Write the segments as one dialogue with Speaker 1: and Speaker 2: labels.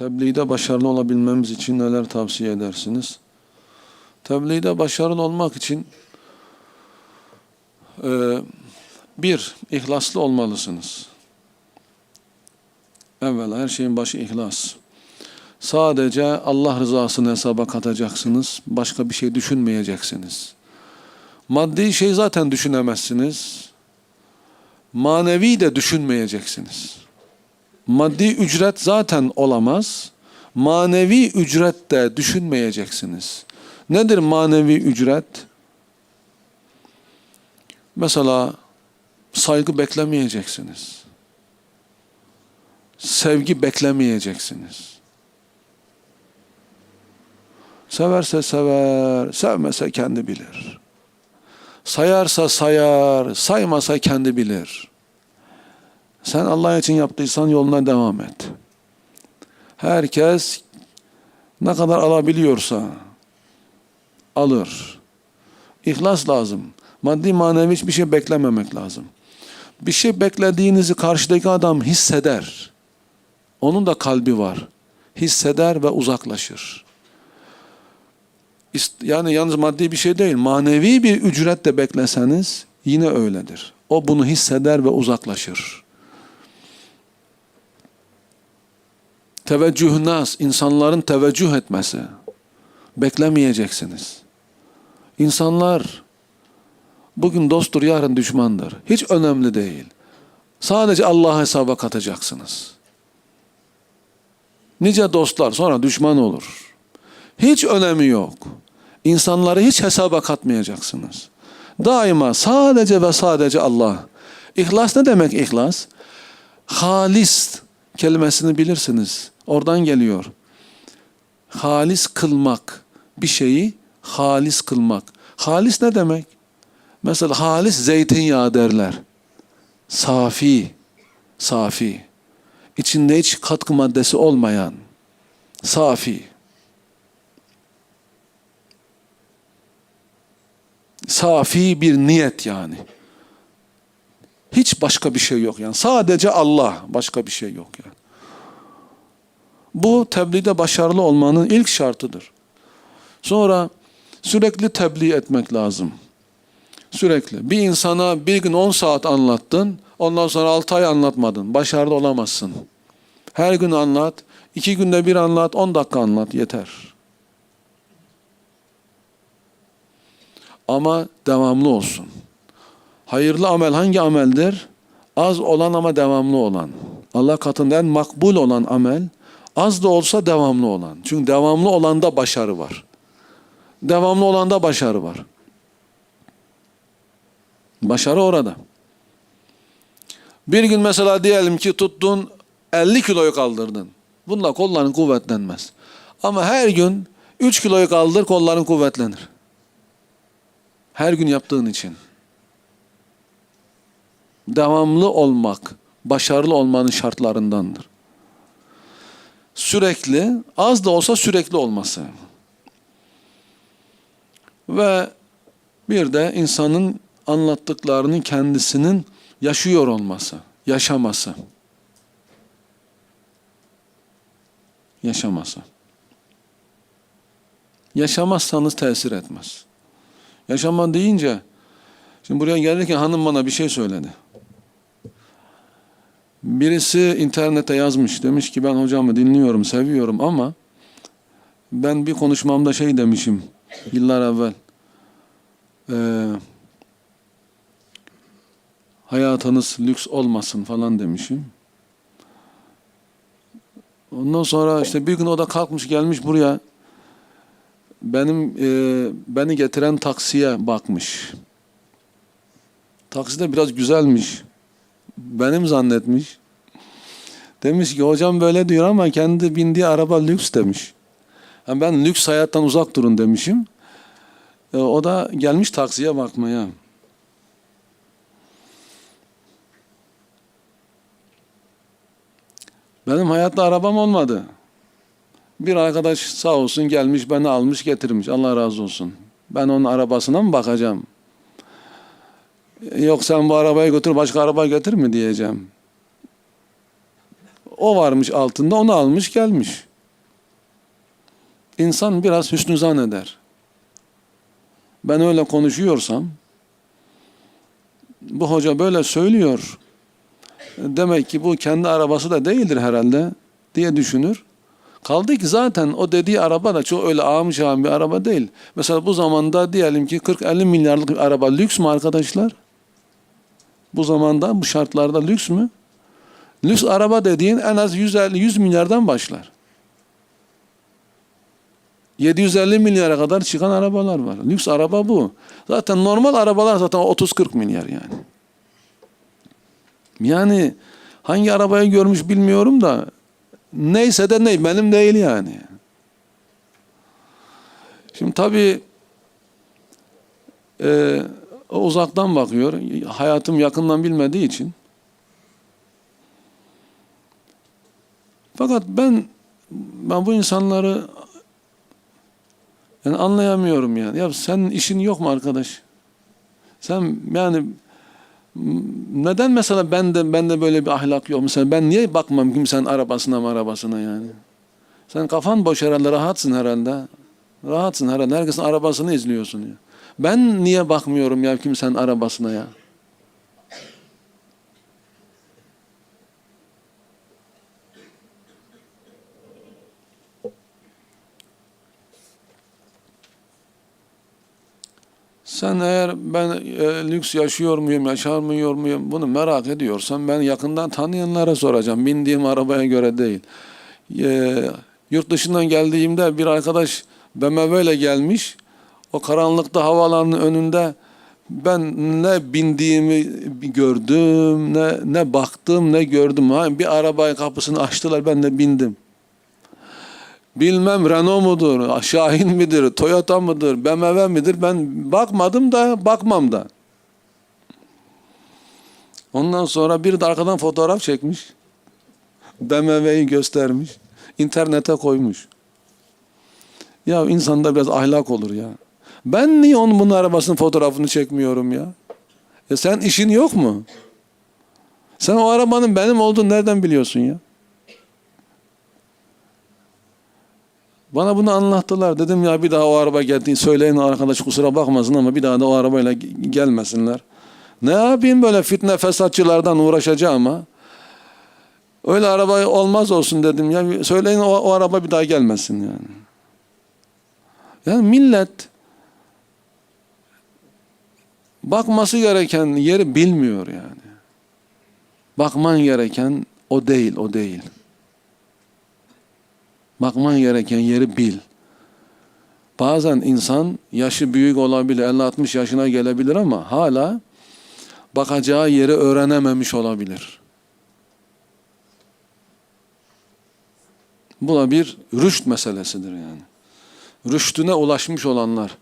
Speaker 1: Tebliğde başarılı olabilmemiz için neler tavsiye edersiniz? Tebliğde başarılı olmak için e, bir, ihlaslı olmalısınız. Evvela her şeyin başı ihlas. Sadece Allah rızasını hesaba katacaksınız. Başka bir şey düşünmeyeceksiniz. Maddi şey zaten düşünemezsiniz. Manevi de düşünmeyeceksiniz. Maddi ücret zaten olamaz. Manevi ücret de düşünmeyeceksiniz. Nedir manevi ücret? Mesela saygı beklemeyeceksiniz. Sevgi beklemeyeceksiniz. Severse sever, sevmese kendi bilir. Sayarsa sayar, saymasa kendi bilir. Sen Allah için yaptıysan yoluna devam et. Herkes ne kadar alabiliyorsa alır. İhlas lazım. Maddi manevi hiçbir şey beklememek lazım. Bir şey beklediğinizi karşıdaki adam hisseder. Onun da kalbi var. Hisseder ve uzaklaşır. Yani yalnız maddi bir şey değil, manevi bir ücret de bekleseniz yine öyledir. O bunu hisseder ve uzaklaşır. Teveccüh nas, insanların teveccüh etmesi. Beklemeyeceksiniz. İnsanlar bugün dosttur, yarın düşmandır. Hiç önemli değil. Sadece Allah'a hesaba katacaksınız. Nice dostlar sonra düşman olur. Hiç önemi yok. İnsanları hiç hesaba katmayacaksınız. Daima sadece ve sadece Allah. İhlas ne demek ihlas? Halis kelimesini bilirsiniz. Oradan geliyor. Halis kılmak. Bir şeyi halis kılmak. Halis ne demek? Mesela halis zeytinyağı derler. Safi. Safi. İçinde hiç katkı maddesi olmayan. Safi. Safi bir niyet yani. Hiç başka bir şey yok yani. Sadece Allah, başka bir şey yok yani. Bu tebliğde başarılı olmanın ilk şartıdır. Sonra sürekli tebliğ etmek lazım. Sürekli. Bir insana bir gün 10 saat anlattın, ondan sonra 6 ay anlatmadın. Başarılı olamazsın. Her gün anlat, iki günde bir anlat, 10 dakika anlat yeter. Ama devamlı olsun. Hayırlı amel hangi ameldir? Az olan ama devamlı olan. Allah katında en makbul olan amel, az da olsa devamlı olan. Çünkü devamlı olanda başarı var. Devamlı olanda başarı var. Başarı orada. Bir gün mesela diyelim ki tuttun 50 kiloyu kaldırdın. Bununla kolların kuvvetlenmez. Ama her gün 3 kiloyu kaldır kolların kuvvetlenir. Her gün yaptığın için. Devamlı olmak, başarılı olmanın şartlarındandır. Sürekli, az da olsa sürekli olması. Ve bir de insanın anlattıklarının kendisinin yaşıyor olması, yaşaması. Yaşaması. Yaşamazsanız tesir etmez. Yaşama deyince, şimdi buraya gelirken hanım bana bir şey söyledi. Birisi internete yazmış, demiş ki ben hocamı dinliyorum, seviyorum ama ben bir konuşmamda şey demişim yıllar evvel. Ee, hayatınız lüks olmasın falan demişim. Ondan sonra işte bir gün o da kalkmış gelmiş buraya benim e, beni getiren taksiye bakmış. Taksi de biraz güzelmiş. Benim zannetmiş. Demiş ki hocam böyle diyor ama kendi bindiği araba lüks demiş. Yani ben lüks hayattan uzak durun demişim. E, o da gelmiş taksiye bakmaya. Benim hayatta arabam olmadı. Bir arkadaş sağ olsun gelmiş beni almış getirmiş. Allah razı olsun. Ben onun arabasına mı bakacağım? Yok sen bu arabayı götür başka araba getir mi diyeceğim. O varmış altında onu almış gelmiş. insan biraz hüsnü zanneder. Ben öyle konuşuyorsam, bu hoca böyle söylüyor. Demek ki bu kendi arabası da değildir herhalde diye düşünür. Kaldı ki zaten o dediği araba da çok öyle ağım şahım bir araba değil. Mesela bu zamanda diyelim ki 40-50 milyarlık bir araba lüks mü arkadaşlar? Bu zamanda bu şartlarda lüks mü? Lüks araba dediğin en az 150 100 milyardan başlar. 750 milyara kadar çıkan arabalar var. Lüks araba bu. Zaten normal arabalar zaten 30-40 milyar yani. Yani hangi arabayı görmüş bilmiyorum da neyse de ne benim değil yani. Şimdi tabii e, o uzaktan bakıyor. Hayatım yakından bilmediği için. Fakat ben ben bu insanları yani anlayamıyorum yani. Ya senin işin yok mu arkadaş? Sen yani neden mesela bende bende böyle bir ahlak yok? Mesela ben niye bakmam kimsenin arabasına arabasına yani? Sen kafan boş herhalde, rahatsın herhalde. Rahatsın herhalde. Herkesin arabasını izliyorsun ya. Ben niye bakmıyorum ya kimsenin arabasına ya? Sen eğer ben e, lüks yaşıyor muyum, yaşamıyor muyum bunu merak ediyorsan ben yakından tanıyanlara soracağım. Bindiğim arabaya göre değil. E, yurt dışından geldiğimde bir arkadaş BMW ile gelmiş. O karanlıkta havaalanının önünde ben ne bindiğimi gördüm, ne ne baktım, ne gördüm. Ha, bir arabayı kapısını açtılar, ben de bindim. Bilmem Renault mudur, Şahin midir, Toyota mıdır, BMW midir ben bakmadım da bakmam da. Ondan sonra bir de arkadan fotoğraf çekmiş. BMW'yi göstermiş. internete koymuş. Ya insanda biraz ahlak olur ya. Ben niye onun bunun arabasının fotoğrafını çekmiyorum ya? E sen işin yok mu? Sen o arabanın benim olduğunu nereden biliyorsun ya? Bana bunu anlattılar. Dedim ya bir daha o araba geldiğini söyleyin arkadaş kusura bakmasın ama bir daha da o arabayla ge- gelmesinler. Ne yapayım böyle fitne fesatçılardan uğraşacağım ama. Öyle araba olmaz olsun dedim. Ya söyleyin o, o araba bir daha gelmesin yani. Yani millet bakması gereken yeri bilmiyor yani. Bakman gereken o değil, o değil. Bakman gereken yeri bil. Bazen insan yaşı büyük olabilir, 50-60 yaşına gelebilir ama hala bakacağı yeri öğrenememiş olabilir. Bu da bir rüşt meselesidir yani. Rüştüne ulaşmış olanlar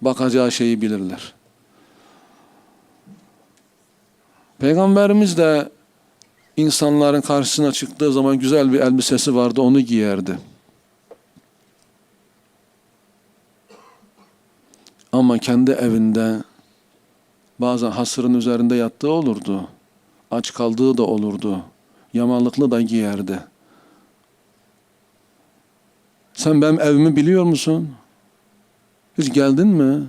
Speaker 1: bakacağı şeyi bilirler. Peygamberimiz de insanların karşısına çıktığı zaman güzel bir elbisesi vardı, onu giyerdi. Ama kendi evinde bazen hasırın üzerinde yattığı olurdu. Aç kaldığı da olurdu. Yamalıklı da giyerdi. Sen benim evimi biliyor musun? Hiç geldin mi?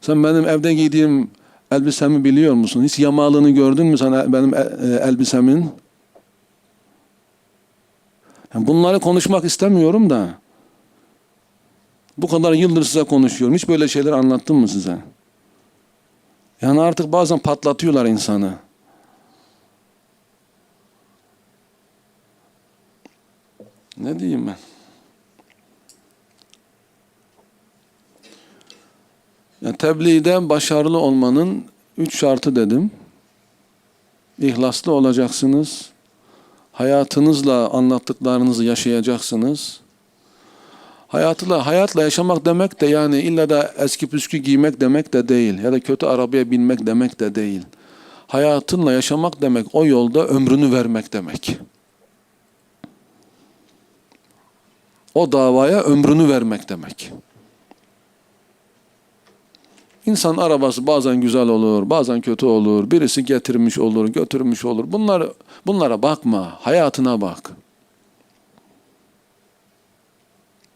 Speaker 1: Sen benim evde giydiğim elbisemi biliyor musun? Hiç yamalığını gördün mü sen benim e- e, elbisemin? Yani bunları konuşmak istemiyorum da. Bu kadar yıldır size konuşuyorum. Hiç böyle şeyler anlattım mı size? Yani artık bazen patlatıyorlar insanı. Ne diyeyim ben? Yani tebliğde başarılı olmanın üç şartı dedim. İhlaslı olacaksınız. Hayatınızla anlattıklarınızı yaşayacaksınız. Hayatla, hayatla yaşamak demek de yani illa da eski püskü giymek demek de değil. Ya da kötü arabaya binmek demek de değil. Hayatınla yaşamak demek o yolda ömrünü vermek demek. O davaya ömrünü vermek demek. İnsan arabası bazen güzel olur, bazen kötü olur. Birisi getirmiş olur, götürmüş olur. Bunlar, bunlara bakma, hayatına bak.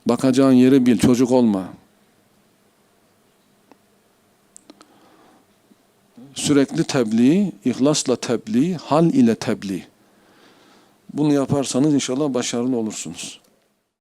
Speaker 1: Bakacağın yeri bil, çocuk olma. Sürekli tebliğ, ihlasla tebliğ, hal ile tebliğ. Bunu yaparsanız inşallah başarılı olursunuz.